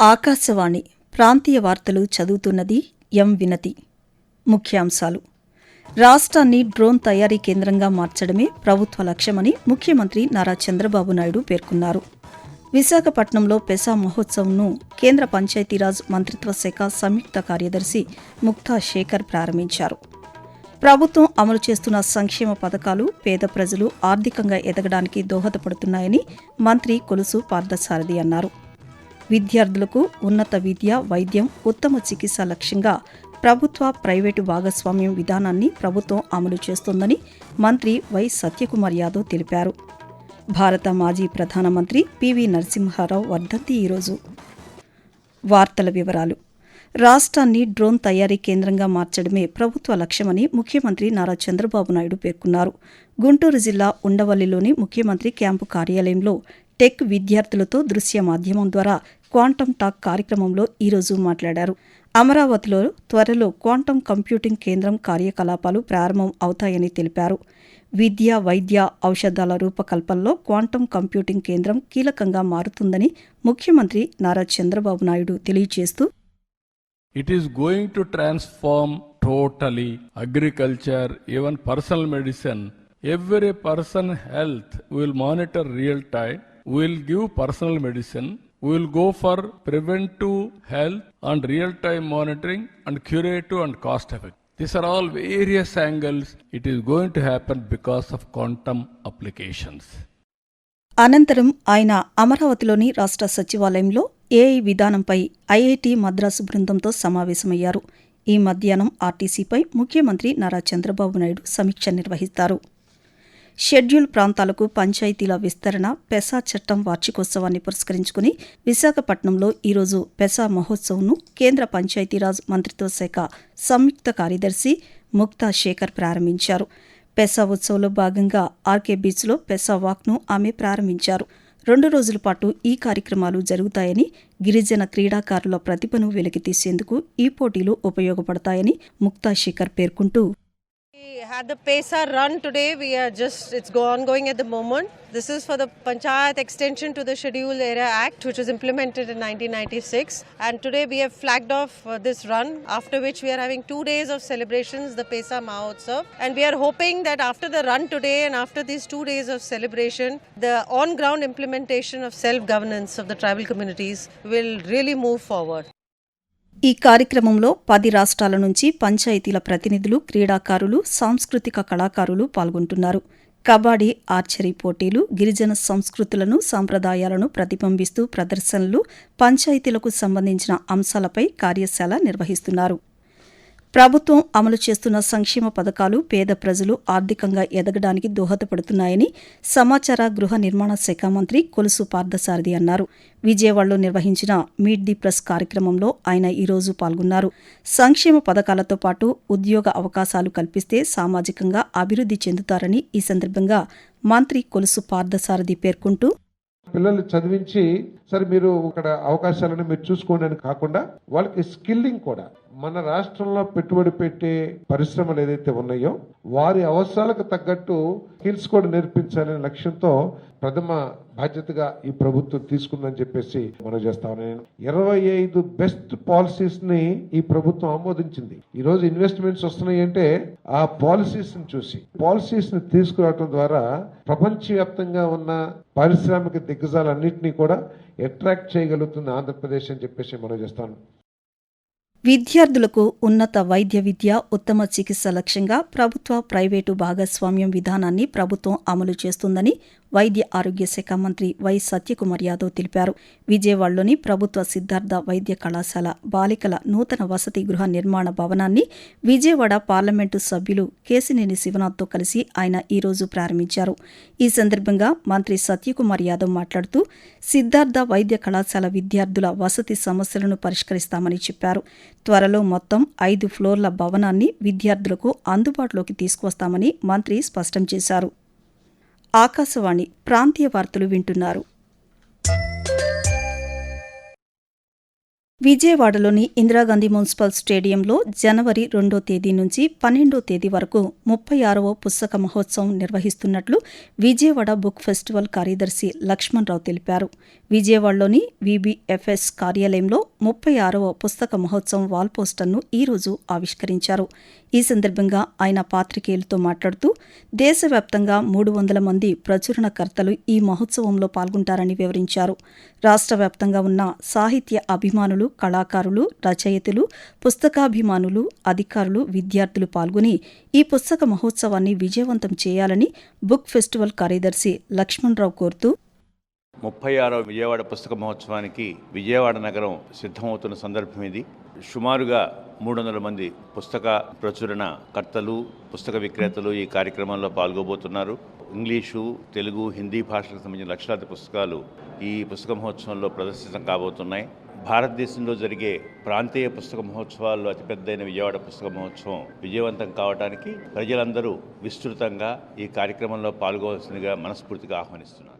ఆకాశవాణి ప్రాంతీయ వార్తలు చదువుతున్నది ఎం వినతి. ముఖ్యాంశాలు. రాష్ట్రాన్ని డ్రోన్ తయారీ కేంద్రంగా మార్చడమే ప్రభుత్వ లక్ష్యమని ముఖ్యమంత్రి నారా చంద్రబాబు నాయుడు పేర్కొన్నారు. విశాఖపట్నంలో పెసా మహోత్సవంను కేంద్ర పంచాయతీరాజ్ మంత్రిత్వ శాఖ సంయుక్త కార్యదర్శి ముక్తా శేఖర్ ప్రారంభించారు. ప్రభుత్వం అమలు చేస్తున్న సంక్షేమ పథకాలు పేద ప్రజలు ఆర్థికంగా ఎదగడానికి దోహదపడుతున్నాయని మంత్రి కొలుసు పార్థసారథి అన్నారు. విద్యార్థులకు ఉన్నత విద్య వైద్యం ఉత్తమ చికిత్స లక్ష్యంగా ప్రభుత్వ ప్రైవేటు భాగస్వామ్యం విధానాన్ని ప్రభుత్వం అమలు చేస్తోందని మంత్రి వై సత్యకుమార్ యాదవ్ తెలిపారు. భారత మాజీ ప్రధానమంత్రి పివి నరసింహారావు వర్ధంతి ఈరోజు. వార్తల వివరాలు. రాష్ట్రాన్ని డ్రోన్ తయారీ కేంద్రంగా మార్చడమే ప్రభుత్వ లక్ష్యమని ముఖ్యమంత్రి నారా చంద్రబాబు నాయుడు పేర్కొన్నారు. గుంటూరు జిల్లా ఉండవల్లిలోని ముఖ్యమంత్రి క్యాంపు కార్యాలయంలో టెక్ విద్యార్థులతో దృశ్య మాధ్యమం ద్వారా క్వాంటమ్ టాక్ కార్యక్రమంలో ఈరోజు మాట్లాడారు. అమరావతిలో త్వరలో క్వాంటం కంప్యూటింగ్ కేంద్రం కార్యకలాపాలు ప్రారంభం అవుతాయని తెలిపారు. విద్య వైద్య ఔషధాల రూపకల్పనలో క్వాంటం కంప్యూటింగ్ కేంద్రం కీలకంగా మారుతుందని ముఖ్యమంత్రి నారా చంద్రబాబు నాయుడు తెలియజేస్తూ it is going to transform totally agriculture even personal medicine every person health will monitor real time will give personal medicine will go for preventive health and real time monitoring and curative and cost effect this are all various angles it is going to happen because of quantum applications అనంతరం ఆయన అమరావతిలోని రాష్ట్ర సచివాలయంలో AI విధానంపై IIT Madras బృందంతో సమావేశమయ్యారు. ఈ మధ్యాహ్నం ఆర్టీసీపై ముఖ్యమంత్రి నారా చంద్రబాబు నాయుడు సమీక్ష నిర్వహిస్తారు. షెడ్యూల్ ప్రాంతాలకు పంచాయతీల విస్తరణ పెసా చట్టం వార్షికోత్సవాన్ని పురస్కరించుకుని విశాఖపట్నంలో ఈరోజు పెసా మహోత్సవంను కేంద్ర పంచాయతీరాజ్ మంత్రిత్వ శాఖ సంయుక్త కార్యదర్శి ముక్తా శేఖర్ ప్రారంభించారు. పెసా ఉత్సవంలో భాగంగా ఆర్కే బీచ్లో పెసా వాక్ను ఆమె ప్రారంభించారు. రెండు రోజుల పాటు ఈ కార్యక్రమాలు జరుగుతాయని గిరిజన క్రీడాకారుల ప్రతిభను వెలికితీసేందుకు ఈ పోటీలు ఉపయోగపడతాయని ముక్తా శేఖర్ పేర్కొంటూ We had the PESA run today. We are just, it's ongoing at the moment. This is for the Panchayat extension to the Schedule Area Act, which was implemented in 1996. And today we have flagged off uh, this run, after which we are having two days of celebrations, the PESA Mahotsav. And we are hoping that after the run today and after these two days of celebration, the on ground implementation of self governance of the tribal communities will really move forward. ఈ కార్యక్రమంలో పది రాష్ట్రాల నుంచి పంచాయతీల ప్రతినిధులు క్రీడాకారులు సాంస్కృతిక కళాకారులు పాల్గొంటున్నారు. కబడ్డీ ఆర్చరీ పోటీలు గిరిజన సంస్కృతులను సాంప్రదాయాలను ప్రతిబింబిస్తూ ప్రదర్శనలు పంచాయతీలకు సంబంధించిన అంశాలపై కార్యశాల నిర్వహిస్తున్నారు. ప్రభుత్వం అమలు చేస్తున్న సంక్షేమ పథకాలు పేద ప్రజలు ఆర్థికంగా ఎదగడానికి దోహదపడుతున్నాయని సమాచార గృహ నిర్మాణ శాఖ మంత్రి కొలుసు పార్థసారథి అన్నారు. విజయవాడలో నిర్వహించిన మీట్ ది ప్రెస్ కార్యక్రమంలో ఆయన ఈరోజు పాల్గొన్నారు. సంక్షేమ పథకాలతో పాటు ఉద్యోగ అవకాశాలు కల్పిస్తే సామాజికంగా అభివృద్ధి చెందుతారని ఈ సందర్భంగా మంత్రి కొలుసు పార్థసారథి పేర్కొంటూ పిల్లల్ని చదివించి సరే మీరు ఇక్కడ అవకాశాలను మీరు చూసుకోండి అని కాకుండా వాళ్ళకి స్కిల్లింగ్ కూడా. మన రాష్ట్రంలో పెట్టుబడి పెట్టే పరిశ్రమలు ఏదైతే ఉన్నాయో వారి అవసరాలకు తగ్గట్టు స్కిల్స్ కూడా నేర్పించాలనే లక్ష్యంతో ప్రథమ బాధ్యతగా ఈ ప్రభుత్వం తీసుకుందని చెప్పేసి మనం చేస్తా నేను. ఇరవై ఐదు బెస్ట్ పాలసీస్ని ఈ ప్రభుత్వం ఆమోదించింది. ఈ రోజు ఇన్వెస్ట్మెంట్స్ వస్తున్నాయి అంటే ఆ పాలసీస్ని చూసి పాలసీస్ని తీసుకురావడం ద్వారా ప్రపంచవ్యాప్తంగా ఉన్న పారిశ్రామిక దిగ్గజాలన్నింటినీ కూడా అట్రాక్ట్ చేయగలుగుతుంది ఆంధ్రప్రదేశ్ అని చెప్పేసి మనం చేస్తాను విద్యార్థులకు ఉన్నత వైద్య విద్య ఉత్తమ చికిత్స లక్ష్యంగా ప్రభుత్వ ప్రైవేటు భాగస్వామ్యం విధానాన్ని ప్రభుత్వం అమలు చేస్తుందని వైద్య ఆరోగ్య శాఖ మంత్రి వై సత్యకుమార్ యాదవ్ తెలిపారు. విజయవాడలోని ప్రభుత్వ సిద్ధార్థ వైద్య కళాశాల బాలికల నూతన వసతి గృహ నిర్మాణ భవనాన్ని విజయవాడ పార్లమెంటు సభ్యులు కేసినేని శివనాథ్తో కలిసి ఆయన ఈరోజు ప్రారంభించారు. ఈ సందర్భంగా మంత్రి సత్యకుమార్ యాదవ్ మాట్లాడుతూ సిద్ధార్థ వైద్య కళాశాల విద్యార్థుల వసతి సమస్యలను పరిష్కరిస్తామని చెప్పారు. త్వరలో మొత్తం ఐదు ఫ్లోర్ల భవనాన్ని విద్యార్థులకు అందుబాటులోకి తీసుకువస్తామని మంత్రి స్పష్టం చేశారు. ఆకాశవాణి ప్రాంతీయ వార్తలు వింటున్నారు. విజయవాడలోని ఇందిరాగాంధీ మున్సిపల్ స్టేడియంలో జనవరి రెండో తేదీ నుంచి పన్నెండో తేదీ వరకు ముప్పై ఆరవ పుస్తక మహోత్సవం నిర్వహిస్తున్నట్లు విజయవాడ బుక్ ఫెస్టివల్ కార్యదర్శి లక్ష్మణరావు తెలిపారు. విజయవాడలోని విబిఎఫ్ఎస్ కార్యాలయంలో ముప్పై ఆరవ పుస్తక మహోత్సవం వాల్ పోస్టర్ను ఈరోజు ఆవిష్కరించారు. ఈ సందర్భంగా ఆయన పాత్రికేయులతో మాట్లాడుతూ దేశవ్యాప్తంగా మూడు వందల మంది ప్రచురణకర్తలు ఈ మహోత్సవంలో పాల్గొంటారని వివరించారు. రాష్ట్ర వ్యాప్తంగా ఉన్న సాహిత్య అభిమానులు కళాకారులు రచయితలు పుస్తకాభిమానులు అధికారులు విద్యార్థులు పాల్గొని ఈ పుస్తక మహోత్సవాన్ని విజయవంతం చేయాలని బుక్ ఫెస్టివల్ కార్యదర్శి లక్ష్మణరావు కోరుతూ ముప్పై ఆరవ విజయవాడ పుస్తక మహోత్సవానికి విజయవాడ నగరం సిద్ధమవుతున్న సందర్భం ఇది. సుమారుగా మూడు వందల మంది పుస్తక ప్రచురణ కర్తలు పుస్తక విక్రేతలు ఈ కార్యక్రమంలో పాల్గొబోతున్నారు. ఇంగ్లీషు తెలుగు హిందీ భాషలకు సంబంధించిన లక్షలాది పుస్తకాలు ఈ పుస్తక మహోత్సవంలో ప్రదర్శితం కాబోతున్నాయి. భారతదేశంలో జరిగే ప్రాంతీయ పుస్తక మహోత్సవాల్లో అతిపెద్దైన విజయవాడ పుస్తక మహోత్సవం విజయవంతం కావడానికి ప్రజలందరూ విస్తృతంగా ఈ కార్యక్రమంలో పాల్గొవలసిందిగా మనస్ఫూర్తిగా ఆహ్వానిస్తున్నారు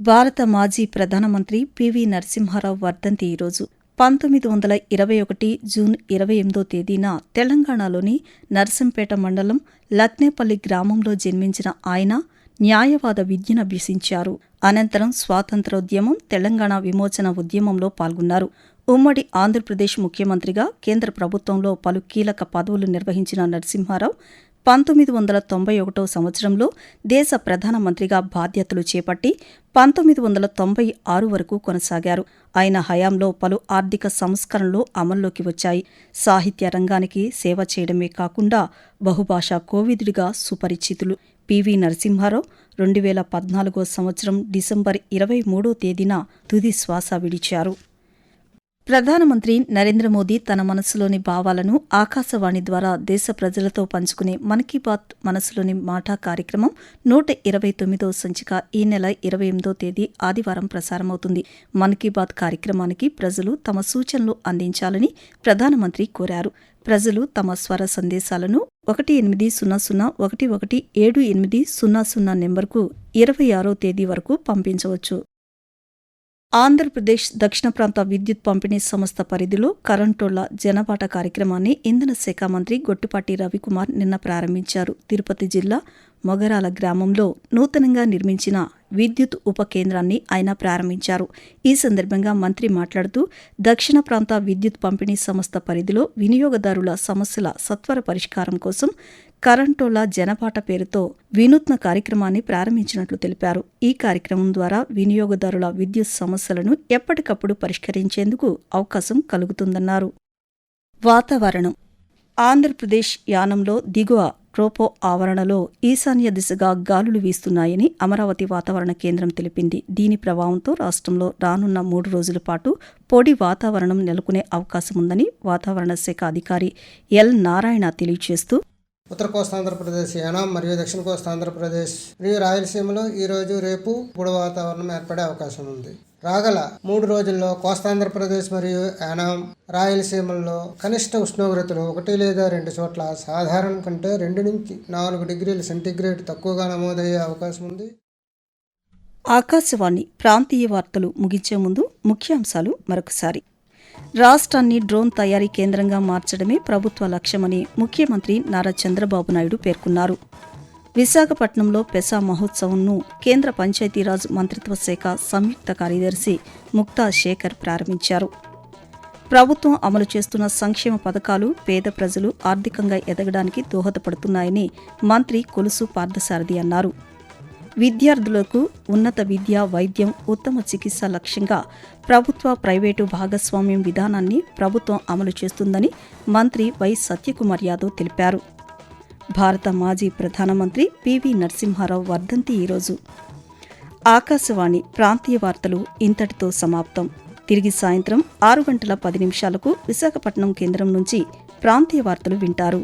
భారత మాజీ ప్రధానమంత్రి పివి నరసింహారావు వర్ధంతి ఈరోజు. పంతొమ్మిది వందల ఇరవై ఒకటి జూన్ ఇరవై ఎనిమిదో తేదీన తెలంగాణలోని నర్సంపేట మండలం లక్నేపల్లి గ్రామంలో జన్మించిన ఆయన న్యాయవాద విద్యను అభ్యసించారు. అనంతరం స్వాతంత్రోద్యమం తెలంగాణ విమోచన ఉద్యమంలో పాల్గొన్నారు. ఉమ్మడి ఆంధ్రప్రదేశ్ ముఖ్యమంత్రిగా కేంద్ర ప్రభుత్వంలో పలు కీలక పదవులు నిర్వహించిన నరసింహారావు పంతొమ్మిది వందల తొంభై ఒకటో సంవత్సరంలో దేశ ప్రధానమంత్రిగా బాధ్యతలు చేపట్టి పంతొమ్మిది వందల తొంభై ఆరు వరకు కొనసాగారు. ఆయన హయాంలో పలు ఆర్థిక సంస్కరణలు అమల్లోకి వచ్చాయి. సాహిత్య రంగానికి సేవ చేయడమే కాకుండా బహుభాషా కోవిదుడిగా సుపరిచితులు. పివి నరసింహారావు రెండు వేల పద్నాలుగో సంవత్సరం డిసెంబర్ ఇరవై మూడో తేదీన తుది శ్వాస విడిచారు. ప్రధానమంత్రి నరేంద్ర మోదీ తన మనసులోని భావాలను ఆకాశవాణి ద్వారా దేశ ప్రజలతో పంచుకునే మన్ కీ బాత్ మనసులోని మాట కార్యక్రమం నూట ఇరవై తొమ్మిదో సంచిక ఈ నెల ఇరవై ఎనిమిదో తేదీ ఆదివారం ప్రసారమవుతుంది. మన్ కీ బాత్ కార్యక్రమానికి ప్రజలు తమ సూచనలు అందించాలని ప్రధానమంత్రి కోరారు. ప్రజలు తమ స్వర సందేశాలను ఒకటి ఎనిమిది సున్నా సున్నా ఒకటి ఒకటి ఏడు ఎనిమిది సున్నా సున్నా నెంబర్కు ఇరవై ఆరో తేదీ వరకు పంపించవచ్చు. ఆంధ్రప్రదేశ్ దక్షిణ ప్రాంత విద్యుత్ పంపిణీ సంస్థ పరిధిలో కరెంటోళ్ళ జనపాట కార్యక్రమాన్ని ఇంధన శాఖ మంత్రి గొట్టిపాటి రవికుమార్ నిన్న ప్రారంభించారు. తిరుపతి జిల్లా మొగరాల గ్రామంలో నూతనంగా నిర్మించిన విద్యుత్ ఉప కేంద్రాన్ని ఆయన ప్రారంభించారు. ఈ సందర్భంగా మంత్రి మాట్లాడుతూ దక్షిణ ప్రాంత విద్యుత్ పంపిణీ సంస్థ పరిధిలో వినియోగదారుల సమస్యల సత్వర పరిష్కారం కోసం కరంటోలా జనపాట పేరుతో వినూత్న కార్యక్రమాన్ని ప్రారంభించినట్లు తెలిపారు. ఈ కార్యక్రమం ద్వారా వినియోగదారుల విద్యుత్ సమస్యలను ఎప్పటికప్పుడు పరిష్కరించేందుకు అవకాశం కలుగుతుందన్నారు. వాతావరణం. ఆంధ్రప్రదేశ్ యానంలో దిగువ ట్రోపో ఆవరణలో ఈశాన్య దిశగా గాలులు వీస్తున్నాయని అమరావతి వాతావరణ కేంద్రం తెలిపింది. దీని ప్రభావంతో రాష్ట్రంలో రానున్న మూడు రోజుల పాటు పొడి వాతావరణం నెలకొనే అవకాశముందని వాతావరణ శాఖ అధికారి ఎల్. నారాయణ తెలియజేస్తూ ఉత్తర కోస్తాంధ్రప్రదేశ్ యానాం మరియు దక్షిణ కోస్తాంధ్రప్రదేశ్ మరియు రాయలసీమలో ఈ రోజు రేపు పొడి వాతావరణం ఏర్పడే అవకాశం ఉంది. రాగల మూడు రోజుల్లో కోస్తాంధ్రప్రదేశ్ మరియు యానాం రాయలసీమల్లో కనిష్ట ఉష్ణోగ్రతలు ఒకటి లేదా రెండు చోట్ల సాధారణం కంటే రెండు నుంచి నాలుగు డిగ్రీల సెంటీగ్రేడ్ తక్కువగా నమోదయ్యే అవకాశం ఉంది. ఆకాశవాణి ప్రాంతీయ వార్తలు ముగించే ముందు ముఖ్యాంశాలు మరొకసారి. రాష్ట్రాన్ని డ్రోన్ తయారీ కేంద్రంగా మార్చడమే ప్రభుత్వ లక్ష్యమని ముఖ్యమంత్రి నారా చంద్రబాబు నాయుడు పేర్కొన్నారు. విశాఖపట్నంలో పెసా మహోత్సవంను కేంద్ర పంచాయతీరాజ్ మంత్రిత్వ శాఖ సంయుక్త కార్యదర్శి ముక్తా శేఖర్ ప్రారంభించారు. ప్రభుత్వం అమలు చేస్తున్న సంక్షేమ పథకాలు పేద ప్రజలు ఆర్థికంగా ఎదగడానికి దోహదపడుతున్నాయని మంత్రి కొలుసు పార్థసారథి అన్నారు. విద్యార్థులకు ఉన్నత విద్య వైద్యం ఉత్తమ చికిత్స లక్ష్యంగా ప్రభుత్వ ప్రైవేటు భాగస్వామ్యం విధానాన్ని ప్రభుత్వం అమలు చేస్తుందని మంత్రి వై సత్యకుమార్ యాదవ్ తెలిపారు. భారత మాజీ ప్రధానమంత్రి పివి నరసింహారావు వర్ధంతి ఈరోజు. ఆకాశవాణి ప్రాంతీయ వార్తలు ఇంతటితో సమాప్తం. తిరిగి సాయంత్రం ఆరు గంటల పది నిమిషాలకు విశాఖపట్నం కేంద్రం నుంచి ప్రాంతీయ వార్తలు వింటారు.